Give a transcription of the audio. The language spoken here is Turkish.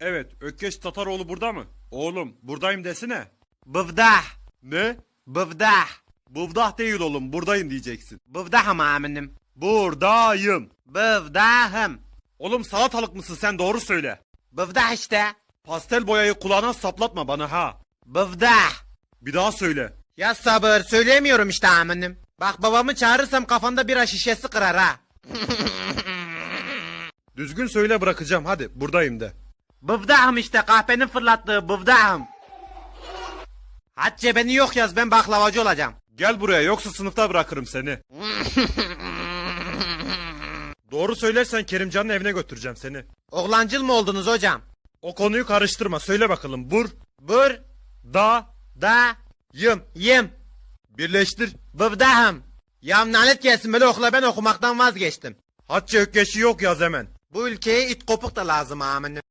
Evet, Ökkeş Tataroğlu burada mı? Oğlum, buradayım desene. Bıvdah. Ne? Bıvdah. Buvdah değil oğlum, buradayım diyeceksin. Bıvdahım aminim. Buradayım. Bıvdahım. Oğlum salatalık mısın sen doğru söyle. Bıvdah işte. Pastel boyayı kulağına saplatma bana ha. Bıvdah. Bir daha söyle. Ya sabır söyleyemiyorum işte aminim. Bak babamı çağırırsam kafanda bira şişesi kırar ha. Düzgün söyle bırakacağım hadi buradayım de. Bıvdahım işte kahpenin fırlattığı bıvdahım. Hatice beni yok yaz ben baklavacı olacağım. Gel buraya yoksa sınıfta bırakırım seni. Doğru söylersen Kerimcan'ın evine götüreceğim seni. Oğlancıl mı oldunuz hocam? O konuyu karıştırma söyle bakalım. Bur, Bur, da, da, yım. yim, Birleştir. bıvdahım. Ya lanet gelsin böyle okula ben okumaktan vazgeçtim. Hatice Ökkeş'i yok yaz hemen. Bu ülkeye it kopuk da lazım aminim.